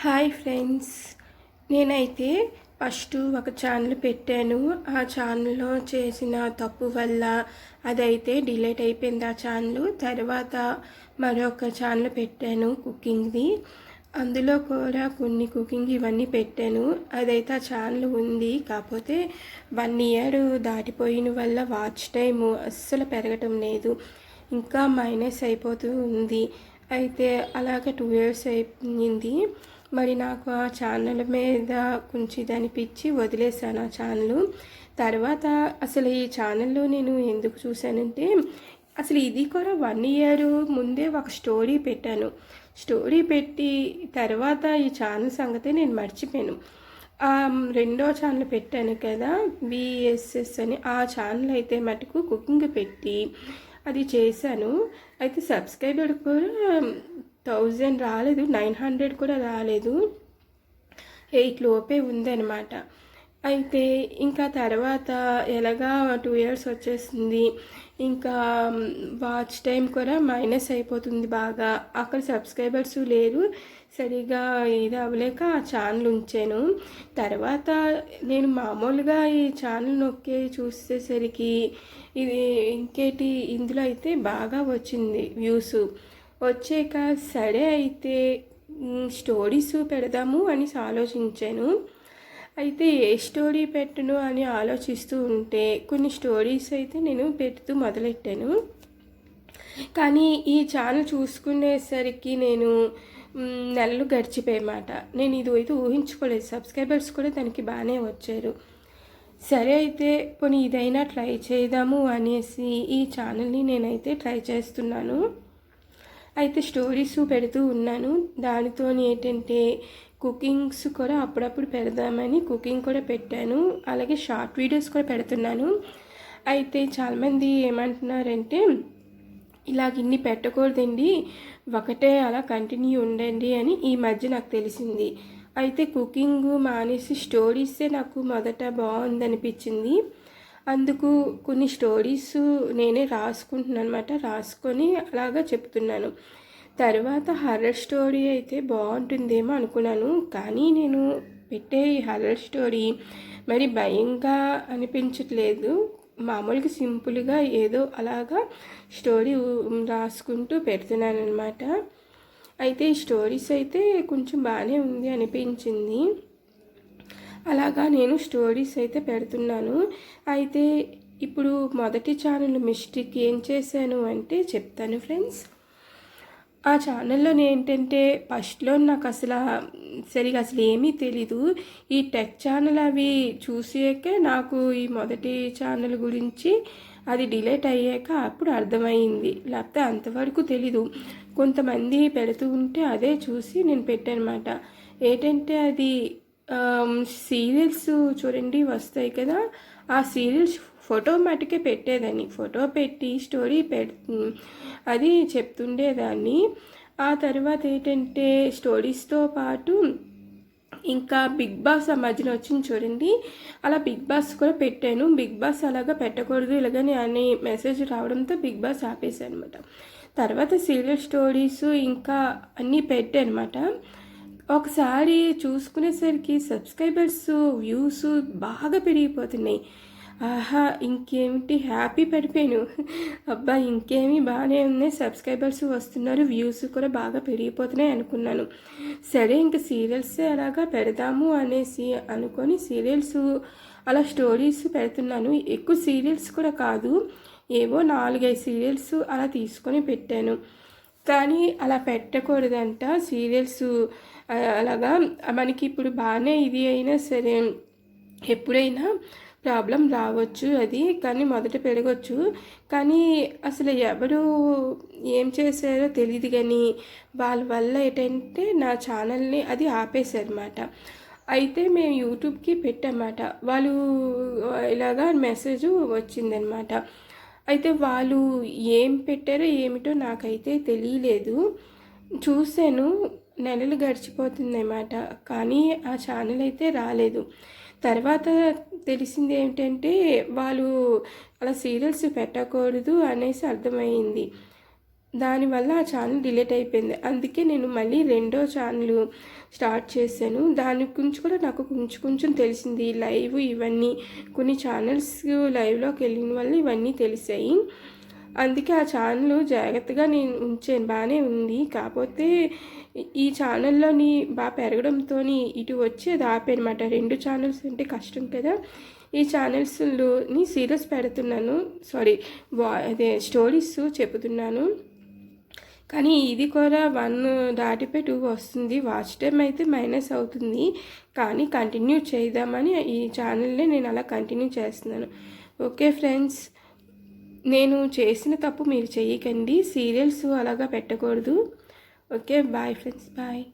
Hi friends. నేనైతే first ఒక channel పెట్టాను. ఆ ఛానల్లో చేసిన తప్పు వల్ల అదైతే డిలేట్ అయిపోయింది ఆ ఛానల్. తర్వాత మరొక ఛానల్ పెట్టాను కుకింగ్ది. అందులో కూడా కొన్ని కుకింగ్ ఇవన్నీ పెట్టాను. అదైతే ఆ ఛానల్ ఉంది. కాకపోతే వన్ ఇయర్ దాటిపోయిన వల్ల వాచ్ టైం అస్సలు పెరగటం లేదు. ఇంకా మైనస్ అయిపోతూ ఉంది. అయితే అలాగే టూ ఇయర్స్ అయిపోయింది. మరి నాకు ఆ ఛానల్ మీద కొంచెం ఇది అనిపించి వదిలేసాను ఆ ఛానల్ తర్వాత అసలు ఈ ఛానల్లో నేను ఎందుకు చూశానంటే అసలు ఇది కూడా వన్ ఇయర్ ముందే ఒక స్టోరీ పెట్టాను. స్టోరీ పెట్టి తర్వాత ఈ ఛానల్ సంగతి నేను మర్చిపోయాను. ఆ రెండో ఛానల్ పెట్టాను కదా విఎస్ఎస్ అని. ఆ ఛానల్ అయితే మటుకు కుకింగ్ పెట్టి అది చేశాను. అయితే సబ్స్క్రైబర్ కూడా థౌజండ్ రాలేదు నైన్ హండ్రెడ్ కూడా రాలేదు. ఎయిట్ లోపే ఉందన్నమాట. అయితే ఇంకా తర్వాత ఎలాగా టూ ఇయర్స్ వచ్చేసింది. ఇంకా వాచ్ టైం కూడా మైనస్ అయిపోతుంది బాగా. అక్కడ సబ్స్క్రైబర్స్ లేరు. సరిగా ఇది అవ్వలేక ఆ ఛానల్ ఉంచాను. తర్వాత నేను మామూలుగా ఈ ఛానల్ నొక్కి చూసేసరికి ఇది ఇంకేటి ఇందులో అయితే బాగా వచ్చింది వ్యూస్. వచ్చాక సరే అయితే స్టోరీస్ పెడదాము అని ఆలోచించాను. అయితే ఏ స్టోరీ పెట్టను అని ఆలోచిస్తూ ఉంటే కొన్ని స్టోరీస్ అయితే నేను పెడుతూ మొదలెట్టాను. కానీ ఈ ఛానల్ చూసుకునేసరికి నేను నెలలు గడిచిపోయమాట నేను ఇది అయితే ఊహించుకోలేదు. సబ్స్క్రైబర్స్ కూడా దానికి బాగానే వచ్చారు. సరే అయితే పోనీ ఇదైనా ట్రై చేద్దాము అనేసి ఈ ఛానల్ని నేనైతే ట్రై చేస్తున్నాను. అయితే స్టోరీస్ పెడుతూ ఉన్నాను. దానితో ఏంటంటే కుకింగ్స్ కూడా అప్పుడప్పుడు పెడదామని కుకింగ్ కూడా పెట్టాను. అలాగే షార్ట్ వీడియోస్ కూడా పెడుతున్నాను. అయితే చాలామంది ఏమంటున్నారంటే ఇలాగ ఇన్ని పెట్టకూడదండి. ఒకటే అలా కంటిన్యూ ఉండండి అని ఈ మధ్య నాకు తెలిసింది. అయితే కుకింగ్ మానేసి స్టోరీసే నాకు మొదట బాగుందనిపించింది. అందుకు కొన్ని స్టోరీస్ నేనే రాసుకుంటున్నాను అనమాట రాసుకొని అలాగా చెప్తున్నాను. తర్వాత హర్రర్ స్టోరీ అయితే బాగుంటుందేమో అనుకున్నాను. కానీ నేను పెట్టే ఈ హర్రర్ స్టోరీ మరి భయంగా అనిపించట్లేదు. మామూలుగా సింపుల్గా ఏదో అలాగా స్టోరీ రాసుకుంటూ పెడుతున్నాను అనమాట అయితే ఈ స్టోరీస్ అయితే కొంచెం బాగానే ఉంది అనిపించింది. అలాగా నేను స్టోరీస్ అయితే పెడుతున్నాను. అయితే ఇప్పుడు మొదటి ఛానల్ మిస్టేక్ ఏం చేశాను అంటే చెప్తాను ఫ్రెండ్స్ ఆ ఛానల్లో ఏంటంటే ఫస్ట్లో నాకు అసలు సరిగా అసలు ఏమీ తెలీదు. ఈ టెక్ ఛానల్ అవి చూసాకే నాకు ఈ మొదటి ఛానల్ గురించి అది డిలేట్ అయ్యాక అప్పుడు అర్థమైంది. లేకపోతే అంతవరకు తెలీదు. కొంతమంది పెడుతూ ఉంటే అదే చూసి నేను పెట్టానమాట. ఏంటంటే అది సీరియల్స్ చూడండి వస్తాయి కదా. ఆ సీరియల్స్ ఫోటో మటుకే పెట్టేదాన్ని. ఫోటో పెట్టి స్టోరీ పెట్ అది చెప్తుండేదాన్ని. ఆ తర్వాత ఏంటంటే స్టోరీస్తో పాటు ఇంకా బిగ్ బాస్ ఆ మధ్యన వచ్చింది చూడండి. అలా బిగ్ బాస్ కూడా పెట్టాను. బిగ్ బాస్ అలాగా పెట్టకూడదు ఇలాగని అని మెసేజ్ రావడంతో బిగ్ బాస్ ఆపేసాను అనమాట తర్వాత సీరియల్ స్టోరీస్ ఇంకా అన్నీ పెట్టాను అనమాట ఒకసారి చూసుకునేసరికి సబ్స్క్రైబర్స్ వ్యూస్ బాగా పెరిగిపోతున్నాయి. ఆహా ఇంకేమిటి? హ్యాపీ పడిపోయాను. అబ్బా ఇంకేమి బాగానే ఉన్నాయి. సబ్స్క్రైబర్స్ వస్తున్నారు వ్యూస్ కూడా బాగా పెరిగిపోతున్నాయి అనుకున్నాను. సరే ఇంక సీరియల్స్ అలాగా పెడదాము అనేసి అనుకొని సీరియల్స్ అలా స్టోరీస్ పెడుతున్నాను. ఎక్కువ సీరియల్స్ కూడా కాదు ఏవో నాలుగైదు సీరియల్స్ అలా తీసుకొని పెట్టాను. కానీ అలా పెట్టకూడదంట. సీరియల్స్ అలాగా. మనకి ఇప్పుడు బాగానే ఇది అయినా సరే ఎప్పుడైనా ప్రాబ్లం రావచ్చు అది కానీ మొదట పెరగచ్చు. కానీ అసలు ఎవరు ఏం చేశారో తెలియదు కానీ వాళ్ళ వల్ల ఏంటంటే నా ఛానల్ని అది ఆపేశారన్నమాట. అయితే మేము యూట్యూబ్కి పెట్టామాట వాళ్ళు ఇలాగా మెసేజ్ వచ్చిందనమాట అయితే వాళ్ళు ఏం పెట్టారో ఏమిటో నాకైతే తెలియలేదు. చూశాను నెలలు గడిచిపోతుందన్నమాట. కానీ ఆ ఛానల్ అయితే రాలేదు. తర్వాత తెలిసింది ఏంటంటే వాళ్ళు అలా సీరియల్స్ పెట్టకూడదు అనేసి అర్థమైంది. దానివల్ల ఆ ఛానల్ డిలీట్ అయిపోయింది. అందుకే నేను మళ్ళీ రెండో ఛానల్ స్టార్ట్ చేశాను. దాని గురించి కూడా నాకు కొంచెం కొంచెం తెలిసింది. లైవ్ ఇవన్నీ కొన్ని ఛానల్స్ లైవ్లోకి వెళ్ళిన వల్ల ఇవన్నీ తెలిసాయి. అందుకే ఆ ఛానల్ జాగ్రత్తగా నేను ఉంచాను బాగానే ఉంది. కాకపోతే ఈ ఛానల్లోని బాగా పెరగడంతో ఇటు వచ్చి అది ఆపేనమాట రెండు ఛానల్స్ అంటే కష్టం కదా. ఈ ఛానల్స్లోని సీరియల్స్ పెడుతున్నాను. సారీ వా అదే స్టోరీస్ చెబుతున్నాను కానీ ఇది కూడా వన్ దాటిపై టూ వస్తుంది. వాచ్ టైం అయితే మైనస్ అవుతుంది. కానీ కంటిన్యూ చేద్దామని ఈ ఛానల్ని నేను అలా కంటిన్యూ చేస్తున్నాను. ఓకే ఫ్రెండ్స్ నేను చేసిన తప్పు మీరు చేయకండి సీరియల్స్ అలాగా పెట్టకూడదు. Okay bye friends bye.